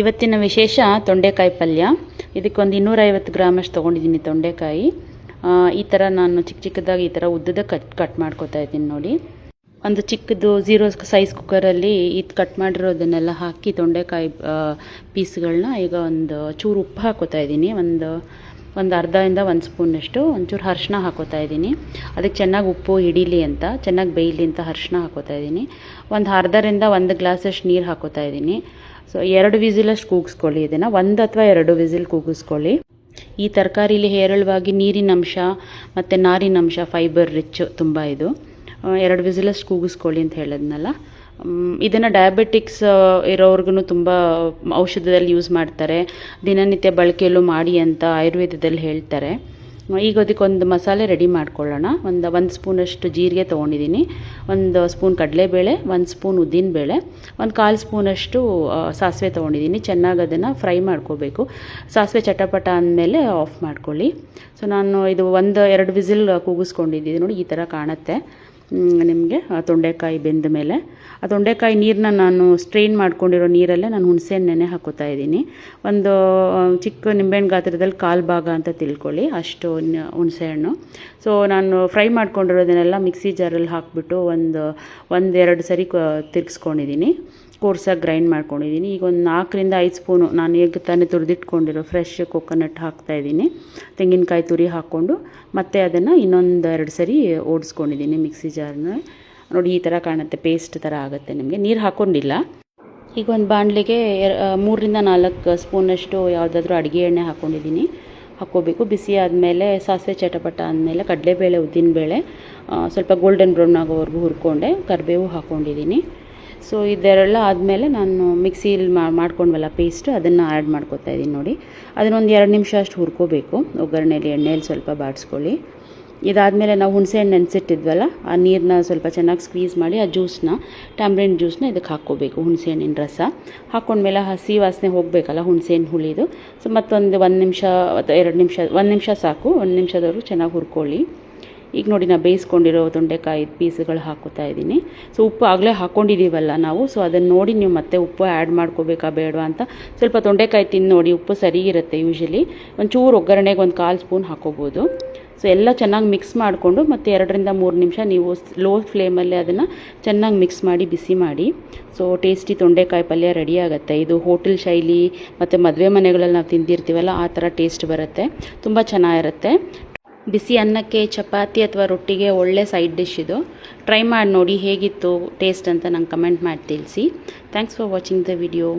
ಇವತ್ತಿನ ವಿಶೇಷ ತೊಂಡೆಕಾಯಿ ಪಲ್ಯ. ಇದಕ್ಕೊಂದು ಇನ್ನೂರೈವತ್ತು ಗ್ರಾಮಷ್ಟು ತೊಗೊಂಡಿದ್ದೀನಿ ತೊಂಡೆಕಾಯಿ. ಈ ಥರ ನಾನು ಚಿಕ್ಕ ಚಿಕ್ಕದಾಗಿ ಈ ಥರ ಉದ್ದದ ಕಟ್ ಕಟ್ ಮಾಡ್ಕೊತಾ ಇದ್ದೀನಿ ನೋಡಿ. ಒಂದು ಚಿಕ್ಕದು ಝೀರೋ ಸೈಜ್ ಕುಕ್ಕರಲ್ಲಿ ಇದು ಕಟ್ ಮಾಡಿರೋದನ್ನೆಲ್ಲ ಹಾಕಿ ತೊಂಡೆಕಾಯಿ ಪೀಸ್ಗಳನ್ನ ಈಗ ಒಂದು ಚೂರು ಉಪ್ಪು ಹಾಕೋತಾ ಇದ್ದೀನಿ. ಒಂದು ಒಂದು ಅರ್ಧದಿಂದ ಒಂದು ಸ್ಪೂನಷ್ಟು ಒಂಚೂರು ಅರ್ಶಿನ ಹಾಕೋತಾ ಇದ್ದೀನಿ. ಅದಕ್ಕೆ ಚೆನ್ನಾಗಿ ಉಪ್ಪು ಹಿಡೀಲಿ ಅಂತ, ಚೆನ್ನಾಗಿ ಬೇಯಲಿ ಅಂತ ಅರ್ಶಿನ ಹಾಕೋತಾ ಇದ್ದೀನಿ. ಒಂದು ಅರ್ಧರಿಂದ ಒಂದು ಗ್ಲಾಸಷ್ಟು ನೀರು ಹಾಕೋತಾ ಇದ್ದೀನಿ. ಸೊ ಎರಡು ವಿಸಿಲಷ್ಟು ಕೂಗಿಸ್ಕೊಳ್ಳಿ ಇದನ್ನು. ಒಂದು ಅಥವಾ ಎರಡು ವಿಸಿಲ್ ಕೂಗಿಸ್ಕೊಳ್ಳಿ. ಈ ತರಕಾರಿಲಿ ಹೇರಳವಾಗಿ ನೀರಿನ ಅಂಶ ಮತ್ತು ನಾರಿನಂಶ ಫೈಬರ್ ರಿಚ್ ತುಂಬ ಇದು. ಎರಡು ವಿಸಿಲಷ್ಟು ಕೂಗಿಸ್ಕೊಳ್ಳಿ ಅಂತ ಹೇಳಿದ್ನಲ್ಲ. ಇದನ್ನು ಡಯಾಬಿಟಿಕ್ಸ್ ಇರೋರ್ಗು ತುಂಬ ಔಷಧದಲ್ಲಿ ಯೂಸ್ ಮಾಡ್ತಾರೆ. ದಿನನಿತ್ಯ ಬಳಕೆಯಲ್ಲೂ ಮಾಡಿ ಅಂತ ಆಯುರ್ವೇದದಲ್ಲಿ ಹೇಳ್ತಾರೆ. ಈಗ ಅದಕ್ಕೊಂದು ಮಸಾಲೆ ರೆಡಿ ಮಾಡ್ಕೊಳ್ಳೋಣ. ಒಂದು ಒಂದು ಸ್ಪೂನಷ್ಟು ಜೀರಿಗೆ ತೊಗೊಂಡಿದ್ದೀನಿ. ಒಂದು ಸ್ಪೂನ್ ಕಡಲೆಬೇಳೆ, ಒಂದು ಸ್ಪೂನ್ ಉದ್ದಿನಬೇಳೆ, ಒಂದು ಕಾಲು ಸ್ಪೂನಷ್ಟು ಸಾಸಿವೆ ತೊಗೊಂಡಿದ್ದೀನಿ. ಚೆನ್ನಾಗಿ ಅದನ್ನು ಫ್ರೈ ಮಾಡ್ಕೋಬೇಕು. ಸಾಸಿವೆ ಚಟಪಟ ಅಂದಮೇಲೆ ಆಫ್ ಮಾಡ್ಕೊಳ್ಳಿ. ಸೊ ನಾನು ಇದು ಒಂದು, ಎರಡು ವಿಸಿಲ್ ಕೂಗಿಸ್ಕೊಂಡಿದ್ದೀನಿ. ನೋಡಿ, ಈ ಥರ ಕಾಣುತ್ತೆ. ನಿಮಗೆ, ಆ ತೊಂಡೆಕಾಯಿ ಬೆಂದ ಮೇಲೆ. ಆ ತೊಂಡೆಕಾಯಿ ನೀರನ್ನ ನಾನು ಸ್ಟ್ರೈನ್ ಮಾಡ್ಕೊಂಡಿರೋ ನೀರಲ್ಲೇ ನಾನು ಹುಣಸೆಹಣ್ಣು ನೆನೆ ಹಾಕೋತಾ ಇದ್ದೀನಿ. ಒಂದು ಚಿಕ್ಕ ನಿಂಬೆಹಣ್ಣು ಗಾತ್ರದಲ್ಲಿ ಕಾಲು ಭಾಗ ಅಂತ ತಿಳ್ಕೊಳ್ಳಿ, ಅಷ್ಟು ಹುಣಸೆಹಣ್ಣು. ಸೊ ನಾನು ಫ್ರೈ ಮಾಡ್ಕೊಂಡಿರೋದನ್ನೆಲ್ಲ ಮಿಕ್ಸಿ ಜಾರಲ್ಲಿ ಹಾಕಿಬಿಟ್ಟು ಒಂದು, ಒಂದೆರಡು ಸರಿ ತಿರ್ಗಿಸ್ಕೊಂಡಿದ್ದೀನಿ. ಕೋರ್ಸಾಗಿ ಗ್ರೈಂಡ್ ಮಾಡ್ಕೊಂಡಿದ್ದೀನಿ ಈಗ ಒಂದು ನಾಲ್ಕರಿಂದ ಐದು ಸ್ಪೂನು ನಾನು ಎಗ್ ತಾನೇ ತುರಿದಿಟ್ಕೊಂಡಿರೋ ಫ್ರೆಶ್ ಕೊಕೊನಟ್ ಹಾಕ್ತಾಯಿದ್ದೀನಿ ತೆಂಗಿನಕಾಯಿ ತುರಿ ಹಾಕ್ಕೊಂಡು ಮತ್ತೆ ಅದನ್ನು ಇನ್ನೊಂದು ಎರಡು ಸರಿ ಓಡಿಸ್ಕೊಂಡಿದ್ದೀನಿ ಮಿಕ್ಸಿ ಜಾರ್ನ ನೋಡಿ ಈ ಥರ ಕಾಣುತ್ತೆ ಪೇಸ್ಟ್ ಥರ ಆಗುತ್ತೆ ನಿಮಗೆ. ನೀರು ಹಾಕ್ಕೊಂಡಿಲ್ಲ ಈಗ ಒಂದು ಬಾಣಲೆಗೆ ಮೂರರಿಂದ ನಾಲ್ಕು ಸ್ಪೂನಷ್ಟು ಯಾವುದಾದ್ರೂ ಅಡುಗೆ ಎಣ್ಣೆ ಹಾಕ್ಕೊಂಡಿದ್ದೀನಿ ಹಾಕ್ಕೋಬೇಕು. ಬಿಸಿ ಆದಮೇಲೆ ಸಾಸಿವೆ ಚಟಪಟ ಆದಮೇಲೆ ಕಡಲೆಬೇಳೆ, ಉದ್ದಿನಬೇಳೆ ಬೇಳೆ ಸ್ವಲ್ಪ ಗೋಲ್ಡನ್ ಬ್ರೌನ್ ಆಗೋವರೆಗೂ ಹುರ್ಕೊಂಡೆ, ಕರಿಬೇವು ಹಾಕ್ಕೊಂಡಿದ್ದೀನಿ ಸೊ ಇದೆಲ್ಲ ಆದಮೇಲೆ ನಾನು ಮಿಕ್ಸಿಲಿ ಮಾಡ್ಕೊಂಡ್ವಲ್ಲ ಪೇಸ್ಟ್ ಅದನ್ನು ಆ್ಯಡ್ ಮಾಡ್ಕೊತಾ ಇದ್ದೀನಿ ನೋಡಿ. ಅದನ್ನೊಂದು ಎರಡು ನಿಮಿಷ ಅಷ್ಟು ಹುರ್ಕೋಬೇಕು. ಒಗ್ಗರಣೆಯಲ್ಲಿ ಎಣ್ಣೆಯಲ್ಲಿ ಸ್ವಲ್ಪ ಬಾಡಿಸ್ಕೊಳ್ಳಿ. ಇದಾದಮೇಲೆ ನಾವು ಹುಣಸೆಹಣ್ಣು ನೆನೆಸಿಟ್ಟಿದ್ವಲ್ಲ, ಆ ನೀರನ್ನ ಸ್ವಲ್ಪ ಚೆನ್ನಾಗಿ ಸ್ಕ್ವೀಸ್ ಮಾಡಿ, ಆ ಜ್ಯೂಸನ್ನ ಟ್ಯಾಂಬ್ರಿನ್ ಜ್ಯೂಸನ್ನ ಇದಕ್ಕೆ ಹಾಕ್ಕೋಬೇಕು ಹುಣಸೆಹಣ್ಣಿನ ರಸ. ಹಾಕ್ಕೊಂಡ್ಮೇಲೆ ಹಸಿ ವಾಸನೆ ಹೋಗಬೇಕಲ್ಲ ಹುಣಸೆಹಣ್ಣು ಹುಳಿದು. ಸೊ ಮತ್ತೊಂದು ಒಂದು ನಿಮಿಷ ಅಥವಾ ಎರಡು ನಿಮಿಷ, ಒಂದು ನಿಮಿಷ ಸಾಕು, ಒಂದು ನಿಮಿಷದವರೆಗೂ ಚೆನ್ನಾಗಿ ಹುರ್ಕೊಳ್ಳಿ. ಈಗ ನೋಡಿ ನಾನು ಬೇಯಿಸ್ಕೊಂಡಿರೋ ತೊಂಡೆಕಾಯಿ ಪೀಸ್ಗಳು ಹಾಕೋತಾ ಇದ್ದೀನಿ. ಸೊ ಉಪ್ಪು ಆಗಲೇ ಹಾಕ್ಕೊಂಡಿದ್ದೀವಲ್ಲ ನಾವು, ಸೊ ಅದನ್ನು ನೋಡಿ ನೀವು ಮತ್ತೆ ಉಪ್ಪು ಆ್ಯಡ್ ಮಾಡ್ಕೋಬೇಕಾ ಬೇಡವಾ ಅಂತ. ಸ್ವಲ್ಪ ತೊಂಡೆಕಾಯಿ ತಿಂದು ನೋಡಿ, ಉಪ್ಪು ಸರಿ ಇರುತ್ತೆ ಯೂಶಲಿ ಒಂಚೂರು ಒಗ್ಗರಣೆಗೆ ಒಂದು ಕಾಲು ಸ್ಪೂನ್ ಹಾಕೋಬೋದು. ಸೊ ಎಲ್ಲ ಚೆನ್ನಾಗಿ ಮಿಕ್ಸ್ ಮಾಡಿಕೊಂಡು ಮತ್ತು ಎರಡರಿಂದ ಮೂರು ನಿಮಿಷ ನೀವು ಲೋ ಫ್ಲೇಮಲ್ಲಿ ಅದನ್ನು ಚೆನ್ನಾಗಿ ಮಿಕ್ಸ್ ಮಾಡಿ, ಬಿಸಿ ಮಾಡಿ. ಸೊ ಟೇಸ್ಟಿ ತೊಂಡೆಕಾಯಿ ಪಲ್ಯ ರೆಡಿ ಆಗುತ್ತೆ. ಇದು ಹೋಟೆಲ್ ಶೈಲಿ ಮತ್ತು ಮದುವೆ ಮನೆಗಳಲ್ಲಿ ನಾವು ತಿಂದಿರ್ತೀವಲ್ಲ, ಆ ಥರ ಟೇಸ್ಟ್ ಬರುತ್ತೆ. ತುಂಬ ಚೆನ್ನಾಗಿರುತ್ತೆ. ಬಿಸಿ ಅನ್ನಕ್ಕೆ, ಚಪಾತಿ ಅಥವಾ ರೊಟ್ಟಿಗೆ ಒಳ್ಳೆ ಸೈಡ್ ಡಿಶ್ ಇದು. ಟ್ರೈ ಮಾಡಿ ನೋಡಿ ಹೇಗಿತ್ತು ಟೇಸ್ಟ್ ಅಂತ ನಂಗೆ ಕಮೆಂಟ್ ಮಾಡಿ ತಿಳಿಸಿ. Thanks for watching the video